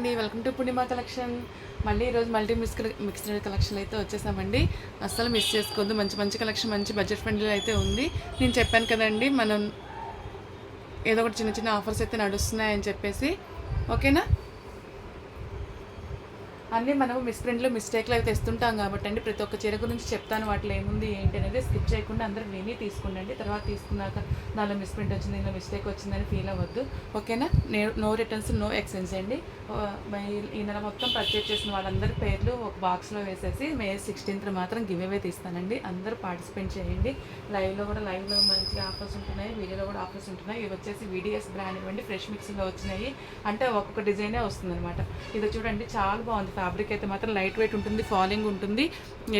అండి. Welcome to పుణ్యమా collection మళ్ళీ ఈరోజు మల్టీ మిక్స్ మిక్స్డ్ కలెక్షన్ అయితే వచ్చేసామండి. అస్సలు మిస్ చేసుకోవద్దు. మంచి మంచి కలెక్షన్ మంచి బడ్జెట్ ఫ్రెండ్లీ అయితే ఉంది. నేను చెప్పాను కదండి మనం ఏదో ఒకటి చిన్న చిన్న ఆఫర్స్ అయితే నడుస్తున్నాయని చెప్పేసి. ఓకేనా అన్నీ మనం మిస్ప్రింట్లు మిస్టేక్లు అయితే తెస్తుంటాం కాబట్టి అండి. ప్రతి ఒక్క చీర గురించి చెప్తాను. వాటిలో ఏముంది ఏంటి అనేది స్కిప్ చేయకుండా అందరూ విని తీసుకుండండి తర్వాత తీసుకున్నాక దానిలో మిస్ప్రింట్ వచ్చింది ఇందులో మిస్టేక్ వచ్చిందని ఫీల్ అవ్వద్దు. ఓకేనా? నో రిటర్న్స్ నో ఎక్స్చేంజ్ అండి. ఈ నెల మొత్తం పర్చేజ్ చేసిన వాళ్ళందరి పేర్లు ఒక బాక్స్లో వేసేసి మే సిక్స్టీన్త్ మాత్రం గివ్ అవే తీస్తానండి. అందరూ పార్టిసిపేట్ చేయండి. లైవ్లో కూడా లైవ్లో మంచి ఆఫర్స్ ఉంటున్నాయి. వీడియోలో కూడా ఆఫర్స్ ఉంటున్నాయి. ఇవి వచ్చేసి వీడియోస్ బ్రాండ్ ఇవ్వండి. ఫ్రెష్ మిక్సింగ్లో వచ్చినాయి. అంటే ఒక్కొక్క డిజైనే వస్తుంది అనమాట ఇది చూడండి చాలా బాగుంది. ఫ్యాబ్రిక్ అయితే మాత్రం లైట్ వెయిట్ ఉంటుంది ఫాలింగ్ ఉంటుంది.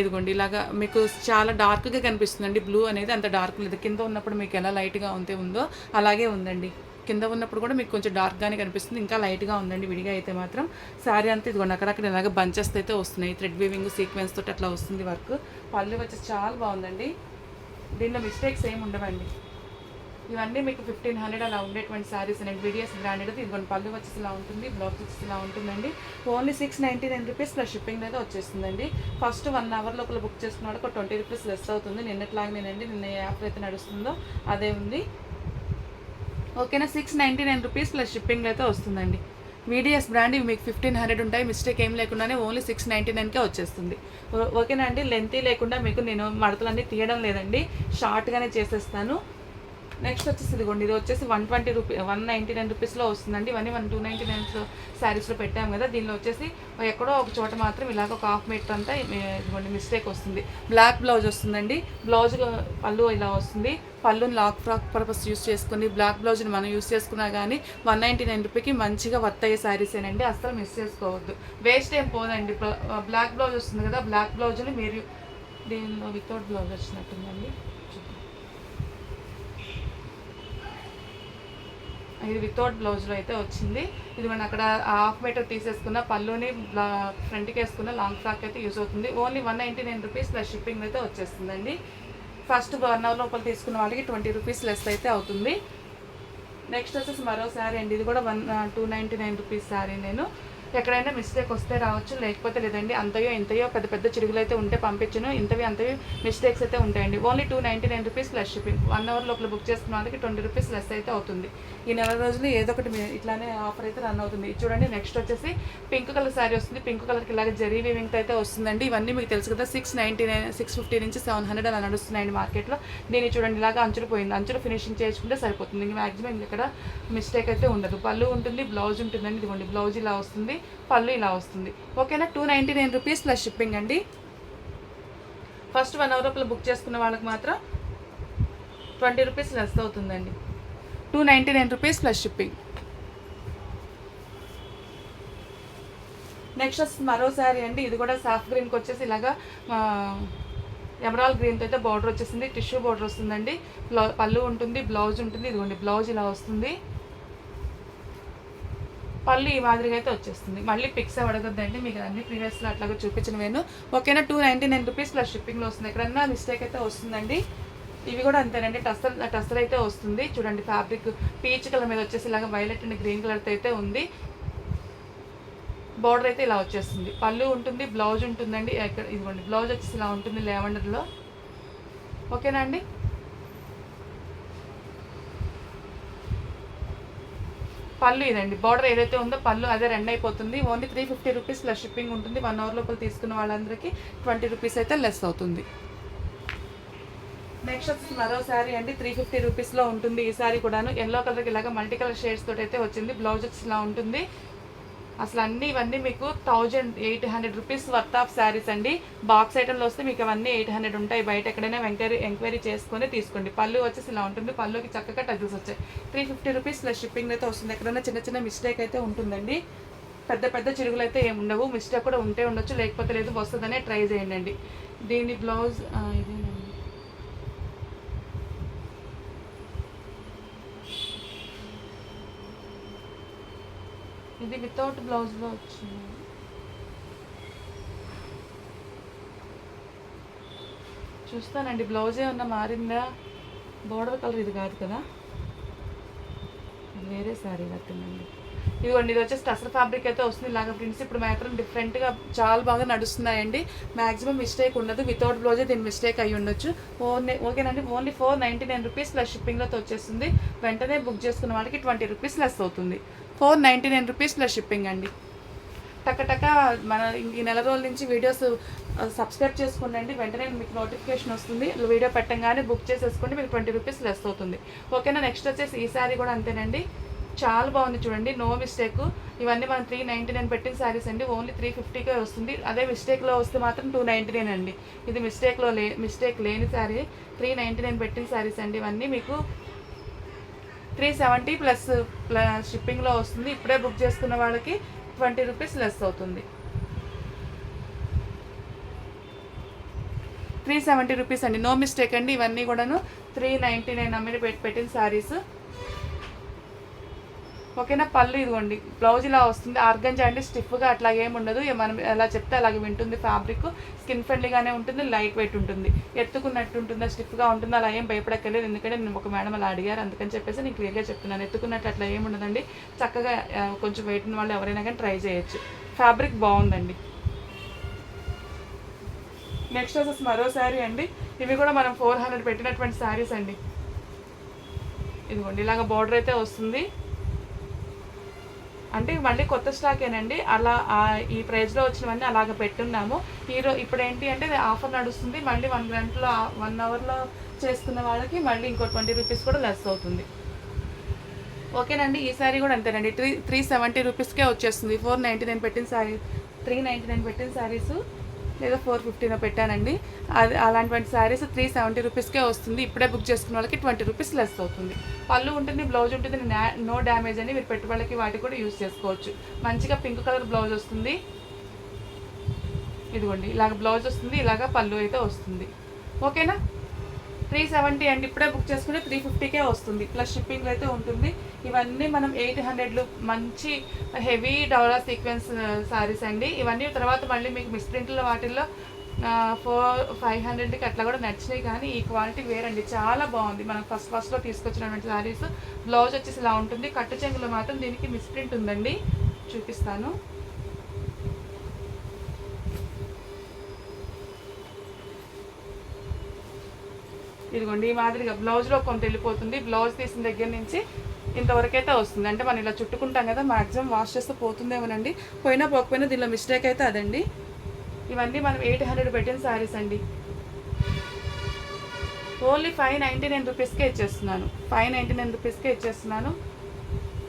ఇదిగోండి ఇలాగా మీకు చాలా డార్క్గా కనిపిస్తుందండి. బ్లూ అనేది అంత డార్క్ లేదు. కింద ఉన్నప్పుడు మీకు ఎలా లైట్గా ఉంటే ఉందో అలాగే ఉందండి. కింద ఉన్నప్పుడు కూడా మీకు కొంచెం డార్క్గానే కనిపిస్తుంది. ఇంకా లైట్గా ఉందండి విడిగా అయితే మాత్రం. శారీ అంతా ఇదిగోండి అక్కడక్కడ ఇలాగ బంచెస్ అయితే వస్తున్నాయి. థ్రెడ్ వీవింగ్ సీక్వెన్స్ తోటి అట్లా వస్తుంది వర్క్. పళ్ళు వచ్చేసి చాలా బాగుందండి. దీనిలో మిస్టేక్స్ ఏమి ఉండవండి. ఇవన్నీ మీకు ఫిఫ్టీన్ హండ్రెడ్ అలా ఉండేటువంటి శారీస్ అండి వీడియోస్ బ్రాండెడ్ ఇదిగోండి పళ్ళు వచ్చేసి ఇలా ఉంటుంది బ్లౌజ్ వచ్చేసి ఇలా ఉంటుందండి. Only six ninety nine rupees plus shipping అయితే వచ్చేస్తుందండి. ఫస్ట్ వన్ అవర్ లోపల బుక్ చేసుకున్న ఒక ట్వంటీ రూపీస్ లెస్ అవుతుంది. నిన్నట్లాగనేనండి నిన్న యాప్ అయితే నడుస్తుందో అదే ఉంది. ఓకేనా? Six ninety nine rupees plus shipping అయితే వస్తుందండి. వీడిఎస్ బ్రాండ్ ఇవి మీకు ఫిఫ్టీన్ హండ్రెడ్ ఉంటాయి. మిస్టేక్ ఏం లేకుండానే ఓన్లీ సిక్స్ నైంటీ నైన్కే వచ్చేస్తుంది. ఓకేనా అండి? లెంతీ లేకుండా మీకు నేను మడతలన్నీ తీయడం లేదండి. షార్ట్గానే చేసేస్తాను. నెక్స్ట్ వచ్చేసి ఇదిగోండి ఇది వచ్చేసి one twenty rupee one ninety nine రూపీస్లో వస్తుందండి. ఇవన్నీ వన్ టూ నైంటీ నైన్ శారీస్లో పెట్టాము కదా దీనిలో వచ్చేసి ఎక్కడో ఒక చోట మాత్రం ఇలాగ ఒక హాఫ్ మీటర్ అంతా ఇదిగోండి మిస్టేక్ వస్తుంది. బ్లాక్ బ్లౌజ్ వస్తుందండి. బ్లౌజ్ పళ్ళు ఇలా వస్తుంది. పళ్ళుని లాక్ ఫ్రాక్ పర్పస్ యూస్ చేసుకుని బ్లాక్ బ్లౌజ్ని మనం యూస్ చేసుకున్నా కానీ వన్ నైంటీ నైన్ రూపీకి మంచిగా వర్త్ అయ్యే శారీసేనండి అస్సలు మిస్ చేసుకోవద్దు. వేస్ట్ ఏం పోదండి. బ్లాక్ బ్లౌజ్ వస్తుంది కదా బ్లాక్ బ్లౌజ్ని మీరు దీనిలో వితౌట్ బ్లౌజ్ వచ్చినట్టుందండి. ఇది వితౌట్ బ్లౌజ్లో అయితే వచ్చింది. ఇది మనం అక్కడ హాఫ్ మీటర్ తీసేసుకున్న పళ్ళుని ఫ్రంట్కి వేసుకున్న లాంగ్ ఫ్రాక్ అయితే యూజ్ అవుతుంది. Only one ninety nine rupees plus shipping అయితే వచ్చేస్తుందండి. ఫస్ట్ వన్ అవర్ లోపల తీసుకున్న వాళ్ళకి ట్వంటీ రూపీస్ లెస్ అయితే అవుతుంది. నెక్స్ట్ వచ్చేసి మరో శారీ అండి. ఇది కూడా one two ninety nine rupees sari నేను. ఎక్కడైనా మిస్టేక్ వస్తే రావచ్చు లేకపోతే లేదండి అంతయో ఇంతయో పెద్ద పెద్ద చిరుగులు అయితే ఉంటే పంపించను. ఇంతవి అంతవి మిస్టేక్స్ అయితే ఉంటాయండి. Only two ninety nine rupees plus shipping one hour లోపల బుక్ చేసుకున్న వాళ్ళకి ట్వంటీ రూపీస్ లెస్ అయితే అవుతుంది. ఈ నెల రోజులు ఏదో ఒకటి ఇట్లానే ఆఫర్ అయితే రన్ అవుతుంది. ఇది చూడండి నెక్స్ట్ వచ్చేసి పింక్ కలర్ శారీ వస్తుంది. పింక్ కలర్కి ఇలాగ జరీ వివింగ్ అయితే వస్తుందండి. ఇవన్నీ మీకు తెలుసు కదా six ninety nine six fifty నుంచి సెవెన్ హండ్రెడ్ అలా నడుస్తున్నాయండి మార్కెట్లో. దీన్ని చూడండి ఇలాగ అంచులు పోయింది. అంచులు ఫినిషింగ్ చేసుకుంటే సరిపోతుంది. ఇంక మ్యాక్సిమం ఇక్కడ మిస్టేక్ అయితే ఉండదు. పళ్ళు ఉంటుంది బ్లౌజ్ ఉంటుందండి. ఇదిగోండి బ్లౌజ్ ఇలా వస్తుంది. పళ్ళు ఇలా వస్తుంది. ఓకేనా? Two ninety nine rupees plus shipping అండి. ఫస్ట్ వన్ అవర్ లోపల బుక్ చేసుకున్న వాళ్ళకి మాత్రం ట్వంటీ రూపీస్ లెస్ అవుతుందండి. Two ninety nine rupees plus shipping next వస్తుంది మరో శారీ అండి. ఇది కూడా సాఫ్ట్ గ్రీన్కి వచ్చేసి ఇలాగా ఎమరాల్ గ్రీన్తో అయితే బార్డర్ వచ్చేసింది. టిష్యూ బార్డర్ వస్తుందండి. బ్లౌ పళ్ళు ఉంటుంది బ్లౌజ్ ఉంటుంది. ఇదిగోండి బ్లౌజ్ ఇలా వస్తుంది. పళ్ళు ఈ మాదిరిగా అయితే వచ్చేస్తుంది. మళ్ళీ పిక్స్ అడగద్దండి మీకు అన్ని ప్రీవియస్లో అట్లాగా చూపించినవేను ఓకేనా two ninety nine rupees plus షిప్పింగ్లో వస్తుంది. ఎక్కడన్నా మిస్టేక్ అయితే వస్తుందండి. ఇవి కూడా అంతేనండి. టస్సర్ టస్సర్ అయితే వస్తుంది. చూడండి ఫ్యాబ్రిక్ పీచ్ కలర్ మీద వచ్చేసి ఇలాగ వైలెట్ అండ్ గ్రీన్ కలర్తో అయితే ఉంది. బార్డర్ అయితే ఇలా వచ్చేస్తుంది. పళ్ళు ఉంటుంది బ్లౌజ్ ఉంటుందండి. ఇక్కడ ఇదిగోండి బ్లౌజ్ వచ్చేసి ఇలా ఉంటుంది లెవెండర్లో ఓకేనా అండి? పళ్ళు ఇదండి. బార్డర్ ఏదైతే ఉందో పళ్ళు అదే రెండు అయిపోతుంది. Only three fifty rupees plus shipping ఉంటుంది. వన్ అవర్ లోపల తీసుకున్న వాళ్ళందరికీ ట్వంటీ రూపీస్ అయితే లెస్ అవుతుంది. నెక్స్ట్ వచ్చేసి మరో శారీ అండి. త్రీ ఫిఫ్టీ రూపీస్లో ఉంటుంది ఈ శారీ కూడాను. ఎల్లో కలర్కి ఇలాగ మల్టీ కలర్ షేడ్స్ తోటి అయితే వచ్చింది. బ్లౌజ్ ఇలా ఉంటుంది. అసలు అన్నీ ఇవన్నీ మీకు thousand eight hundred rupees worth of saris అండి. బాక్స్ ఐటెంలో వస్తే మీకు అవన్నీ ఎయిట్ హండ్రెడ్ ఉంటాయి. బయట ఎక్కడైనా ఎంక్వైరీ ఎంక్వైరీ చేసుకొని తీసుకోండి. పళ్ళు వచ్చేసి ఇలా ఉంటుంది. పళ్ళుకి చక్కగా టజిల్స్ వచ్చాయి. Three fifty rupees plus shipping అయితే వస్తుంది. ఎక్కడైనా చిన్న చిన్న మిస్టేక్ అయితే ఉంటుందండి. పెద్ద పెద్ద చిరుగులు అయితే ఏమి ఉండవు. మిస్టేక్ కూడా ఉంటే ఉండొచ్చు. లేకపోతే లేదు వస్తుందనే ట్రై చేయండి దీని బ్లౌజ్ ఇది ఇది వితౌట్ బ్లౌజ్లో వచ్చింది. చూస్తానండి బ్లౌజ్ ఏమన్నా మారిందా? బోర్డర్ కలర్ ఇది కాదు కదా? ఇది వేరే శారీ కట్టిందండి. ఇదిగోండి ఇది వచ్చేసి టసర్ ఫ్యాబ్రిక్ అయితే వస్తుంది. ఇలాగ ప్రింట్స్ ఇప్పుడు మాత్రం డిఫరెంట్గా చాలా బాగా నడుస్తున్నాయండి. మ్యాక్సిమం మిస్టేక్ ఉండదు. వితౌట్ బ్లౌజే దీని మిస్టేక్ అయ్యి ఉండొచ్చు. ఓన్లీ ఓకేనండి. Only four ninety nine rupees plus షిప్పింగ్లో వచ్చేస్తుంది. వెంటనే బుక్ చేసుకున్న వాళ్ళకి ట్వంటీ రూపీస్ లెస్ అవుతుంది. Four ninety nine rupees plus shipping అండి. టకటక మన ఈ నెల రోజుల నుంచి వీడియోస్ సబ్స్క్రైబ్ చేసుకోండి వెంటనే మీకు నోటిఫికేషన్ వస్తుంది. వీడియో పెట్టంగానే బుక్ చేసేసుకోండి మీకు ట్వంటీ రూపీస్ లెస్ అవుతుంది. ఓకేనా? నెక్స్ట్ వచ్చేసి ఈ శారీ కూడా అంతేనండి. చాలా బాగుంది చూడండి. No mistake. ఇవన్నీ మనం త్రీ నైంటీ నైన్ పెట్టిన శారీస్ అండి. ఓన్లీ త్రీ ఫిఫ్టీకే వస్తుంది. అదే మిస్టేక్లో వస్తే మాత్రం టూ నైంటీ నైన్ అండి. ఇది మిస్టేక్లో లే మిస్టేక్ లేని శారీ. త్రీ నైంటీ నైన్ పెట్టిన శారీస్ అండి ఇవన్నీ. మీకు త్రీ సెవెంటీ ప్లస్ ప్లస్ షిప్పింగ్లో వస్తుంది. ఇప్పుడే బుక్ చేసుకున్న వాళ్ళకి ట్వంటీ రూపీస్ లెస్ అవుతుంది. త్రీ సెవెంటీ రూపీస్ అండి. నో మిస్టేక్ అండి. ఇవన్నీ కూడాను త్రీ నైంటీ నైన్ అమ్మిడి పెట్టి పెట్టిన శారీస్ ఓకేనా పళ్ళు ఇదిగోండి. బ్లౌజ్ ఇలా వస్తుంది. ఆర్గంజా అండి స్టిఫ్గా అట్లా ఏమి ఉండదు. మనం ఎలా చెప్తే అలాగే వింటుంది ఫ్యాబ్రిక్. స్కిన్ ఫ్రెండ్లీగానే ఉంటుంది లైట్ వెయిట్ ఉంటుంది. ఎత్తుకున్నట్టు ఉంటుందా స్టిఫ్గా ఉంటుందా అలా ఏం భయపడక్కర్లేదు. ఎందుకంటే నేను ఒక మేడం అలా అడిగారు. అందుకని చెప్పేసి నేను క్లియర్గా చెప్తున్నాను. ఎత్తుకున్నట్టు అట్లా ఏమి ఉండదండి. చక్కగా కొంచెం వెయిట్ ఉన్న వాళ్ళు ఎవరైనా కానీ ట్రై చేయొచ్చు. ఫ్యాబ్రిక్ బాగుందండి. నెక్స్ట్ వచ్చేసి మరో శారీ అండి. ఇవి కూడా మనం ఫోర్ హండ్రెడ్ పెట్టినటువంటి శారీస్ అండి. ఇదిగోండి ఇలాగ బార్డర్ అయితే వస్తుంది. అంటే మళ్ళీ కొత్త స్టాకేనండి అలా ఈ ప్రైస్లో వచ్చినవన్నీ అలాగ పెట్టున్నాము. ఈరో ఇప్పుడు ఏంటి అంటే ఆఫర్ నడుస్తుంది. మళ్ళీ వన్ గంటలో వన్ అవర్లో చేసుకున్న వాళ్ళకి మళ్ళీ ఇంకో ట్వంటీ రూపీస్ కూడా లెస్ అవుతుంది. ఓకేనండి. ఈ శారీ కూడా అంతేనండి. త్రీ త్రీ సెవెంటీ రూపీస్కే వచ్చేస్తుంది. ఫోర్ నైంటీ నైన్ పెట్టిన శారీ త్రీ నైంటీ నైన్ పెట్టిన శారీస్ లేదా ఫోర్ ఫిఫ్టీనో పెట్టానండి. అది అలాంటి శారీస్ త్రీ సెవెంటీ రూపీస్కే వస్తుంది. ఇప్పుడే బుక్ చేసుకున్న వాళ్ళకి ట్వంటీ రూపీస్ లెస్ అవుతుంది. పళ్ళు ఉంటుంది బ్లౌజ్ ఉంటుంది నో డ్యామేజ్ అని మీరు పెట్టుబడికి వాటికి కూడా యూస్ చేసుకోవచ్చు. మంచిగా పింక్ కలర్ బ్లౌజ్ వస్తుంది. ఇదిగోండి ఇలాగ బ్లౌజ్ వస్తుంది ఇలాగ పళ్ళు అయితే వస్తుంది. ఓకేనా? త్రీ సెవెంటీ అండి ఇప్పుడే బుక్ చేసుకుంటే త్రీ ఫిఫ్టీకే వస్తుంది. ప్లస్ షిప్పింగ్ అయితే ఉంటుంది. ఇవన్నీ మనం ఎయిట్ హండ్రెడ్లు మంచి హెవీ డౌలా సీక్వెన్స్ సారీస్ అండి. ఇవన్నీ తర్వాత మళ్ళీ మీకు మిస్ప్రింట్లో వాటిల్లో ఫోర్ ఫైవ్ హండ్రెడ్కి అట్లా కూడా నచ్చినాయి. కానీ ఈ క్వాలిటీ వేరండి. చాలా బాగుంది. మనం ఫస్ట్ ఫస్ట్లో తీసుకొచ్చినటువంటి శారీస్ బ్లౌజ్ వచ్చేసి ఇలా ఉంటుంది. కట్టు చెంగులు మాత్రం దీనికి మిస్ప్రింట్ ఉందండి. చూపిస్తాను. ఇదిగోండి ఈ మాదిరిగా బ్లౌజ్లో కొంత వెళ్ళిపోతుంది. బ్లౌజ్ తీసిన దగ్గర నుంచి ఇంతవరకైతే వస్తుంది. అంటే మనం ఇలా చుట్టుకుంటాం కదా మ్యాక్సిమం వాష్ చేస్తే పోతుందేమోనండి. పోయినా పోకపోయినా దీనిలో మిస్టేక్ అయితే అదండి. ఇవన్నీ మనం ఎయిట్ హండ్రెడ్ పెట్టిన శారీస్ అండి. ఓన్లీ ఫైవ్ నైంటీ నైన్ రూపీస్కే ఇచ్చేస్తున్నాను. ఫైవ్ నైంటీ నైన్ రూపీస్కే ఇచ్చేస్తున్నాను.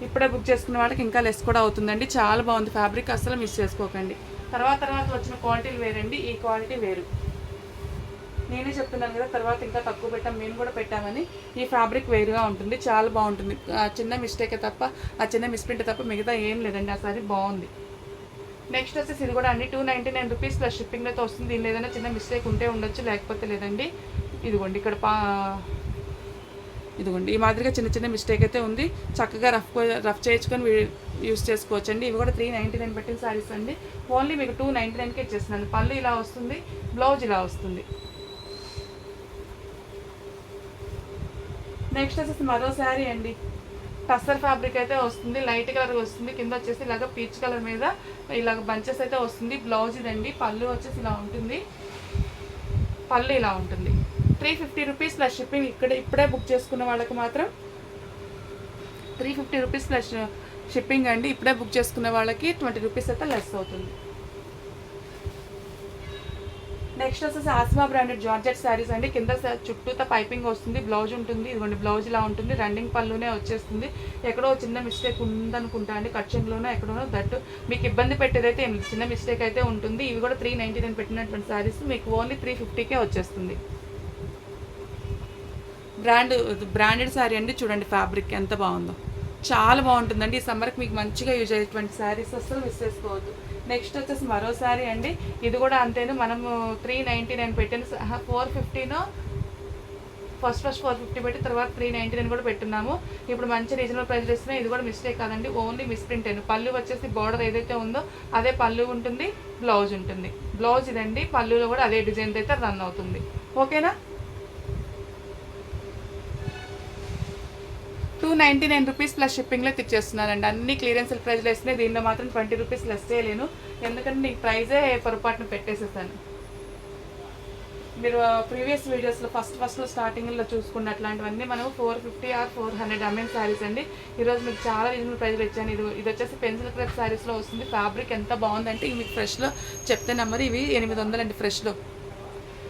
ఇప్పుడే బుక్ చేసుకున్న వాళ్ళకి ఇంకా లెస్ కూడా అవుతుందండి. చాలా బాగుంది. ఫ్యాబ్రిక్ అస్సలు మిస్ చేసుకోకండి. తర్వాత తర్వాత వచ్చిన క్వాలిటీలు వేరండి. ఈ క్వాలిటీ వేరు. నేనే చెప్తున్నాను కదా తర్వాత ఇంకా తక్కువ పెట్టాం మేము కూడా పెట్టామని. ఈ ఫ్యాబ్రిక్ వేరుగా ఉంటుంది చాలా బాగుంటుంది. ఆ చిన్న మిస్టేకే తప్ప ఆ చిన్న మిస్ప్రింట్ తప్ప మిగతా ఏం లేదండి ఆ సారీ బాగుంది. నెక్స్ట్ వచ్చేసి ఇది కూడా అండి two ninety nine rupees plus షిప్పింగ్తో వస్తుంది. దీని ఏదైనా చిన్న మిస్టేక్ ఉంటే ఉండొచ్చు లేకపోతే లేదండి. ఇదిగోండి ఇక్కడ పా ఇదిగోండి ఈ మాదిరిగా చిన్న చిన్న మిస్టేక్ అయితే ఉంది. చక్కగా రఫ్ రఫ్ చేయించుకొని యూస్ చేసుకోవచ్చు అండి ఇవి కూడా త్రీ నైంటీ నైన్ పెట్టిన శారీస్ అండి. ఓన్లీ మీకు టూ నైంటీ నైన్కి ఇచ్చేస్తున్నాను. పళ్ళు ఇలా వస్తుంది బ్లౌజ్ ఇలా వస్తుంది. నెక్స్ట్ వచ్చేసి మరో శారీ అండి. టస్సర్ ఫ్యాబ్రిక్ అయితే వస్తుంది లైట్ కలర్ వస్తుంది. కింద వచ్చేసి ఇలాగ పీచ్ కలర్ మీద ఇలాగ బంచెస్ అయితే వస్తుంది. బ్లౌజ్ ఇదండి. పళ్ళు వచ్చేసి ఇలా ఉంటుంది. పళ్ళు ఇలా ఉంటుంది. Three fifty rupees plus shipping ఇక్కడ ఇప్పుడే బుక్ చేసుకున్న వాళ్ళకి మాత్రం three fifty rupees plus shipping అండి. ఇప్పుడే బుక్ చేసుకున్న వాళ్ళకి ట్వంటీ రూపీస్ అయితే లెస్ అవుతుంది. నెక్స్ట్ వచ్చేసి ఆస్మా బ్రాండెడ్ జార్జెట్ శారీస్ అండి. కింద స- పైపింగ్ వస్తుంది బ్లౌజ్ ఉంటుంది. ఇదిగోండి బ్లౌజ్ ఇలా ఉంటుంది. రన్నింగ్ పళ్ళునే వచ్చేస్తుంది. ఎక్కడో చిన్న మిస్టేక్ ఉందనుకుంటా అండి. కట్చింగ్లోనో ఎక్కడోనో దట్ మీకు ఇబ్బంది పెట్టేదైతే చిన్న మిస్టేక్ అయితే ఉంటుంది. ఇవి కూడా త్రీ నైంటీ నైన్ పెట్టినటువంటి శారీస్. మీకు ఓన్లీ త్రీ ఫిఫ్టీకే వచ్చేస్తుంది. బ్రాండ్ బ్రాండెడ్ శారీ అండి. చూడండి ఫ్యాబ్రిక్ ఎంత బాగుందో. చాలా బాగుంటుందండి. ఈ సమ్మర్కి మీకు మంచిగా యూజ్ అయ్యేటువంటి శారీస్ అసలు మిస్ చేసుకోవద్దు. నెక్స్ట్ వచ్చేసి మరో శారీ అండి. ఇది కూడా అంతేను. మనము త్రీ నైంటీ నైన్ పెట్టిన ఫోర్ ఫిఫ్టీనో ఫస్ట్ ఫస్ట్ ఫోర్ ఫిఫ్టీ పెట్టి తర్వాత త్రీ నైంటీ నైన్ కూడా పెట్టున్నాము. ఇప్పుడు మంచి రీజనబుల్ ప్రైస్ ఇస్తున్నా ఇది కూడా మిస్టేక్ కాదండి. ఓన్లీ మిస్ప్రింట్ అండి. పళ్ళు వచ్చేసి బార్డర్ ఏదైతే ఉందో అదే పళ్ళు ఉంటుంది బ్లౌజ్ ఉంటుంది. బ్లౌజ్ ఇదండి. పళ్ళులో కూడా అదే డిజైన్ అయితే రన్ అవుతుంది. ఓకేనా two ninety nine rupees plus షిప్పింగ్లో తెచ్చేస్తున్నానండి అన్ని క్లియరెన్స్ ప్రైస్లో వేస్తున్నాయి దీనిలో మాత్రం ట్వంటీ రూపీస్ లెస్ చేయలేను ఎందుకంటే నీకు ప్రైజే పొరపాటున పెట్టేసేసాను. మీరు ప్రీవియస్ వీడియోస్లో ఫస్ట్ ఫస్ట్లో స్టార్టింగ్లో చూసుకున్న అట్లాంటివన్నీ మనం four fifty or four hundred MN saris అండి. ఈరోజు మీకు చాలా రీజనబుల్ ప్రైజ్లు ఇచ్చాను. ఇది ఇది వచ్చేసి పెన్సిల్ క్రేప్ శారీస్లో వస్తుంది. ఫ్యాబ్రిక్ ఎంత బాగుందంటే ఇవి మీకు ఫ్రెష్లో చెప్తే నెంబర్ ఇవి ఎనిమిది వందలండి ఫ్రెష్లో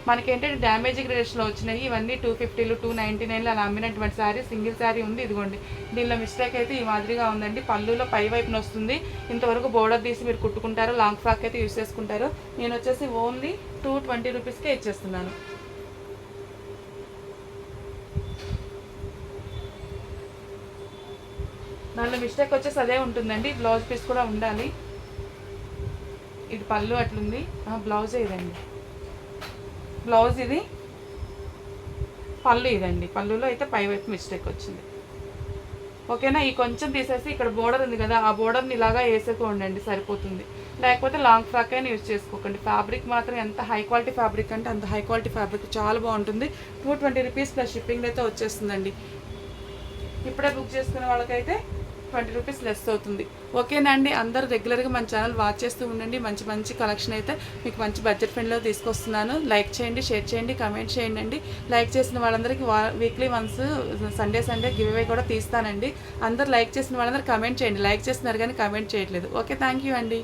మనకేంటంటే డ్యామేజ్ గ్రేడ్స్లో వచ్చినాయి. ఇవన్నీ టూ ఫిఫ్టీలు టూ నైంటీ నైన్లు అలా అమ్మినటువంటి శారీ సింగిల్ శారీ ఉంది. ఇదిగోండి. దీనిలో మిస్టేక్ అయితే ఈ మాదిరిగా ఉందండి. పళ్ళులో పై వైపున వస్తుంది. ఇంతవరకు బోర్డర్ తీసి మీరు కుట్టుకుంటారు. లాంగ్ ఫ్రాక్ అయితే యూస్ చేసుకుంటారు. నేను వచ్చేసి ఓన్లీ టూ ట్వంటీ రూపీస్కే ఇచ్చేస్తున్నాను. దానిలో మిస్టేక్ వచ్చేసి అదే ఉంటుందండి. బ్లౌజ్ పీస్ కూడా ఉండాలి. ఇది పళ్ళు అట్లుంది. బ్లౌజే ఇదండి. బ్లౌజ్ ఇది. పళ్ళు ఇదండి. పళ్ళులో అయితే పైవైపు మిస్టేక్ వచ్చింది. ఓకేనా? ఈ కొంచెం తీసేసి ఇక్కడ బోర్డర్ ఉంది కదా ఆ బోర్డర్ని ఇలాగా వేసేసుకోండి సరిపోతుంది. లేకపోతే లాంగ్ ఫ్రాక్ అయినా యూజ్ చేసుకోకండి. ఫ్యాబ్రిక్ మాత్రం ఎంత హై క్వాలిటీ ఫ్యాబ్రిక్ అంటే అంత హై క్వాలిటీ ఫ్యాబ్రిక్ చాలా బాగుంటుంది. Two twenty rupees plus shipping అయితే వచ్చేస్తుందండి. ఇప్పుడే బుక్ చేసుకునే వాళ్ళకైతే ట్వంటీ రూపీస్ లెస్ అవుతుంది. ఓకేనా అండి అందరూ రెగ్యులర్గా మన ఛానల్ వాచ్ చేస్తూ ఉండండి. మంచి మంచి కలెక్షన్ అయితే మీకు మంచి బడ్జెట్ ఫ్రెండ్లో తీసుకొస్తున్నాను. లైక్ చేయండి షేర్ చేయండి కమెంట్ చేయండి లైక్ చేసిన వాళ్ళందరికీ weekly once Sunday Sunday giveaway కూడా తీస్తానండి. అందరు లైక్ చేసిన వాళ్ళందరూ కమెంట్ చేయండి. లైక్ చేస్తున్నారు కానీ కమెంట్ చేయట్లేదు. ఓకే థ్యాంక్ యూ అండి.